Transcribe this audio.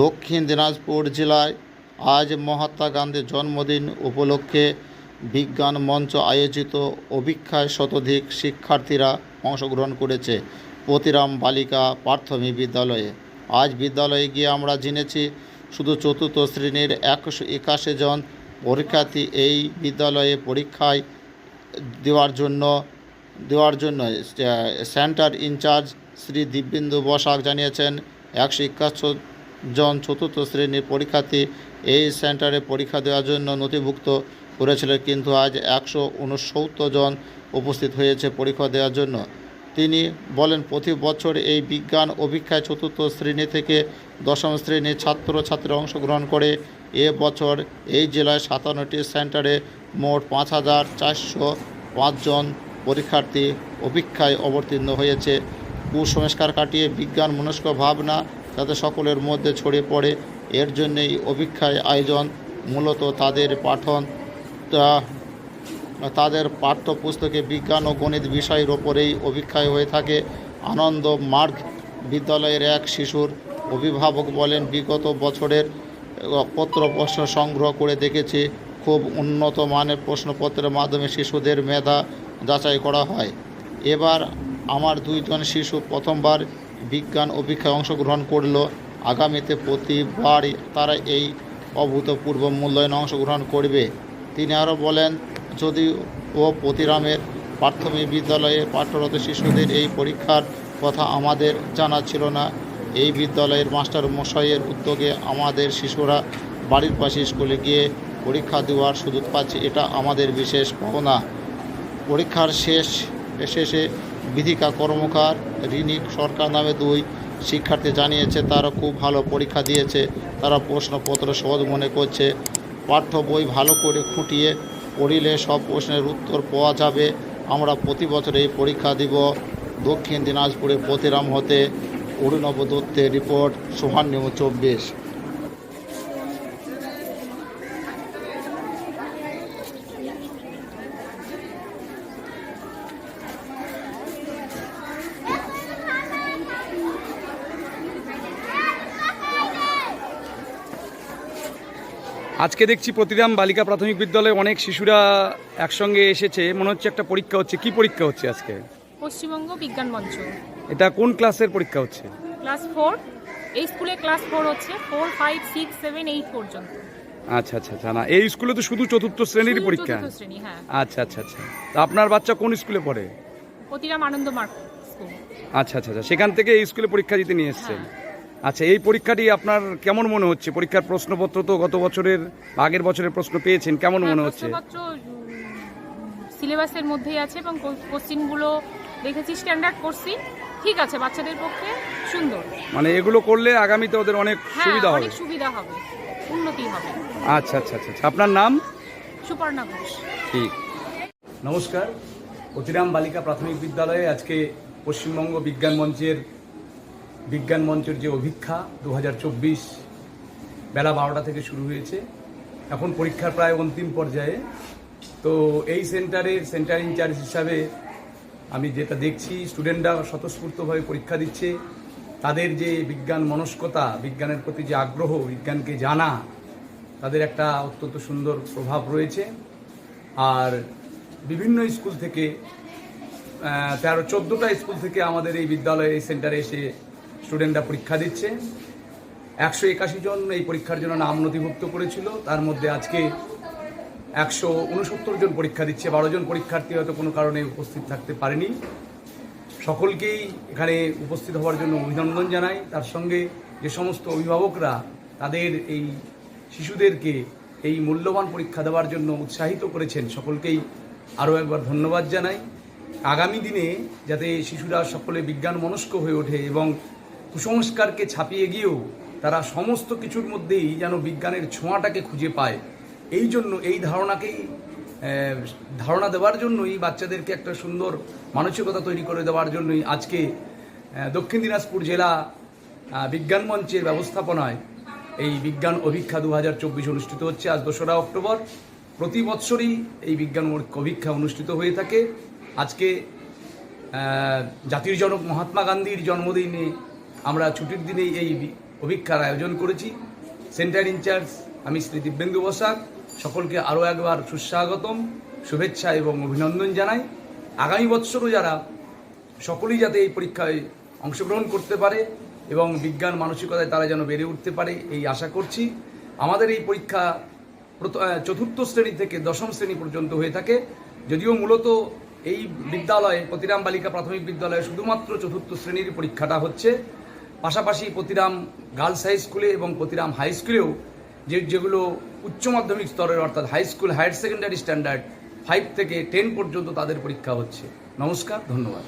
দক্ষিণ দিনাজপুর জেলায় আজ মহাত্মা গান্ধীর জন্মদিন উপলক্ষে বিজ্ঞান মঞ্চ আয়োজিত অভিক্ষায় শতাধিক শিক্ষার্থীরা অংশগ্রহণ করেছে পতিরাম বালিকা প্রাথমিক বিদ্যালয়ে। আজ বিদ্যালয়ে গিয়ে আমরা জেনেছি, শুধু চতুর্থ শ্রেণির একশো একাশি জন পরীক্ষার্থী এই বিদ্যালয়ে পরীক্ষায় দেওয়ার জন্য দেওয়ার জন্য centre in charge Shri Dibyendu Basak জানিয়েছেন, একশো একাশো জন চতুর্থ শ্রেণির পরীক্ষার্থী এই সেন্টারে পরীক্ষা দেওয়ার জন্য নথিভুক্ত করেছিল কিন্তু আজ একশো উনসত্তর জন উপস্থিত হয়েছে পরীক্ষা দেওয়ার জন্য। তিনি বলেন, প্রতি বছর এই বিজ্ঞান অভিক্ষায় চতুর্থ শ্রেণি থেকে দশম শ্রেণির ছাত্রছাত্রী অংশগ্রহণ করে। এ বছর এই জেলায় সাতান্নটি সেন্টারে মোট পাঁচ হাজার চারশো পাঁচজন পরীক্ষার্থী অভিক্ষায় অবতীর্ণ হয়েছে। কুসংস্কার কাটিয়ে বিজ্ঞান মনস্ক ভাবনা যাতে সকলের মধ্যে ছড়িয়ে পড়ে। এর জন্যেই অভিক্ষায় আয়োজন মূলত তাদের পাঠন। তাদের পাঠ্যপুস্তকে বিজ্ঞান ও গণিত বিষয়ের ওপরেই অভিক্ষায় হয়ে থাকে। আনন্দ মার্গ বিদ্যালয়ের এক শিশুর অভিভাবক বলেন, বিগত বছরের পত্রপ্রশ্ন সংগ্রহ করে দেখেছি, খুব উন্নত মানের প্রশ্নপত্রের মাধ্যমে শিশুদের মেধা যাচাই করা হয়। এবার আমার দুইজন শিশু প্রথমবার বিজ্ঞান অভিক্ষায় অংশগ্রহণ করল। আগামীতে প্রতিবার তারা এই অভূতপূর্ব মূল্যায়নে অংশগ্রহণ করবে। তিনি আরও বলেন যদি ও প্রতিরামের প্রাথমিক বিদ্যালয়ে পাঠরত শিশুদের এই পরীক্ষার কথা আমাদের জানা ছিল না, এই বিদ্যালয়ের মাস্টার মশাইয়ের উদ্যোগে আমাদের শিশুরা বাড়ির পাশে স্কুলে গিয়ে পরীক্ষা দেওয়ার সুযোগ পাচ্ছে, এটা আমাদের বিশেষ পাওনা পরীক্ষার শেষ, শেষে বিধিকা কর্মকার রিনিক সরকার নামে দুই শিক্ষার্থী জানিয়েছে, তারা খুব ভালো পরীক্ষা দিয়েছে। তারা প্রশ্নপত্র সহজ মনে করছে। পাঠ্য বই ভালো করে খুঁটিয়ে পড়িলে সব প্রশ্নের উত্তর পাওয়া যাবে। আমরা প্রতি বছর এই পরীক্ষা দিব। দক্ষিণ দিনাজপুরে প্রতিরাম হতে অরুণব দত্তের রিপোর্ট, সোহান চব্বিশ। আজকে দেখছি প্রতিরাম বালিকা প্রাথমিক বিদ্যালয়ে অনেক শিশুরা একসঙ্গে এসেছে। মনে হচ্ছে একটা পরীক্ষা হচ্ছে। কি পরীক্ষা হচ্ছে আজকে? পশ্চিমবঙ্গ বিজ্ঞান মঞ্চ। এটা কোন ক্লাসের পরীক্ষা হচ্ছে? Class four. এই স্কুলে ক্লাস ফোর হচ্ছে। Four five six seven eight পর্যন্ত। আচ্ছা আচ্ছা আচ্ছা। না এই স্কুলে তো শুধু চতুর্থ শ্রেণির পরীক্ষা। চতুর্থ শ্রেণি হ্যাঁ। আচ্ছা আচ্ছা আচ্ছা। তা আপনার বাচ্চা কোন স্কুলে পড়ে? Pratiram Ananda Mark school. আচ্ছা আচ্ছা আচ্ছা। সেখান থেকে এই স্কুলে পরীক্ষা দিতে নিয়ে এসছেন। আচ্ছা এই পরীক্ষাটি আপনার কেমন মনে হচ্ছে? পরীক্ষার প্রশ্নপত্র তো গত বছরের আগের বছরের প্রশ্ন পেয়েছেন কেমন হ্যাঁ, মনে হচ্ছে সিলেবাসের মধ্যেই আছে এবং কোশ্চিনগুলো দেখেছি স্ট্যান্ডার্ড কোশ্চিন। ঠিক আছে বাচ্চাদের পক্ষে সুন্দর। মানে এগুলো করলে আগামীতে ওদের অনেক হ্যাঁ সুবিধা হবে। অনেক সুবিধা হবে উন্নতি হবে। আচ্ছা আচ্ছা আচ্ছা আচ্ছা। আপনার নাম? সুপর্ণা ঘোষ। ঠিক। নমস্কার অতিরাম বালিকা প্রাথমিক বিদ্যালয়ে আজকে পশ্চিমবঙ্গ বিজ্ঞান মঞ্চের বিজ্ঞান মঞ্চের যে অভিক্ষা দু বেলা বারোটা থেকে শুরু হয়েছে, এখন পরীক্ষার প্রায় অন্তিম পর্যায়ে। তো এই সেন্টারের সেন্টার ইনচার্জ হিসাবে আমি যেটা দেখছি, স্টুডেন্টরা স্বতঃস্ফূর্তভাবে পরীক্ষা দিচ্ছে। তাদের যে বিজ্ঞান মনস্কতা, বিজ্ঞানের প্রতি যে আগ্রহ, বিজ্ঞানকে জানা, তাদের একটা অত্যন্ত সুন্দর প্রভাব রয়েছে। আর বিভিন্ন স্কুল থেকে তেরো, চোদ্দোটা স্কুল থেকে আমাদের এই বিদ্যালয়ে, এই সেন্টারে এসে স্টুডেন্টরা পরীক্ষা দিচ্ছে। একশো একাশি জন এই পরীক্ষার জন্য নাম নথিভুক্ত করেছিল। তার মধ্যে আজকে একশো উনসত্তর জন পরীক্ষা দিচ্ছে। বারো জন পরীক্ষার্থী হয়তো কোনো কারণে উপস্থিত থাকতে পারেনি। সকলকেই এখানে উপস্থিত হওয়ার জন্য অভিনন্দন জানাই। তার সঙ্গে যে সমস্ত অভিভাবকরা তাদের এই শিশুদেরকে এই মূল্যবান পরীক্ষা দেওয়ার জন্য উৎসাহিত করেছেন, সকলকেই আরও একবার ধন্যবাদ জানাই। আগামী দিনে যাতে শিশুরা সকলে বিজ্ঞান মনস্ক হয়ে ওঠে এবং কুসংস্কারকে ছাপিয়ে গিয়েও তারা সমস্ত কিছুর মধ্যেই যেন বিজ্ঞানের ছোঁয়াটাকে খুঁজে পায়। এই জন্য, এই ধারণাকেই ধারণা দেওয়ার জন্যই, বাচ্চাদেরকে একটা সুন্দর মানসিকতা তৈরি করে দেওয়ার জন্যই আজকে দক্ষিণ দিনাজপুর জেলা বিজ্ঞান মঞ্চের ব্যবস্থাপনায় এই বিজ্ঞান অভিক্ষা দু হাজার চব্বিশ অনুষ্ঠিত হচ্ছে। আজ দোসরা অক্টোবর। প্রতি বৎসরই এই বিজ্ঞান অভিক্ষা অনুষ্ঠিত হয়ে থাকে। আজকে জাতির জনক মহাত্মা গান্ধীর জন্মদিনে আমরা ছুটির দিনেই এই অভিক্ষার আয়োজন করেছি। সেন্টার ইনচার্জ আমি শ্রী দিব্যেন্দু বসাক, সকলকে আরও একবার সুস্বাগতম, শুভেচ্ছা এবং অভিনন্দন জানাই। আগামী বৎসরও যারা সকলেই যাতে এই পরীক্ষায় অংশগ্রহণ করতে পারে এবং বিজ্ঞান মানসিকতায় তারা যেন বেড়ে উঠতে পারে, এই আশা করছি। আমাদের এই পরীক্ষা চতুর্থ শ্রেণি থেকে দশম শ্রেণি পর্যন্ত হয়ে থাকে। যদিও মূলত এই বিদ্যালয়ে, প্রতিরাম বালিকা প্রাথমিক বিদ্যালয়ে শুধুমাত্র চতুর্থ শ্রেণির পরীক্ষাটা হচ্ছে পাশাপাশি প্রতিরাম গার্লস হাই স্কুলে এবং প্রতিরাম হাই স্কুলেও যে যেগুলো উচ্চ মাধ্যমিক স্তরের অর্থাৎ high school higher secondary standard five থেকে টেন পর্যন্ত তাদের পরীক্ষা হচ্ছে। নমস্কার, ধন্যবাদ।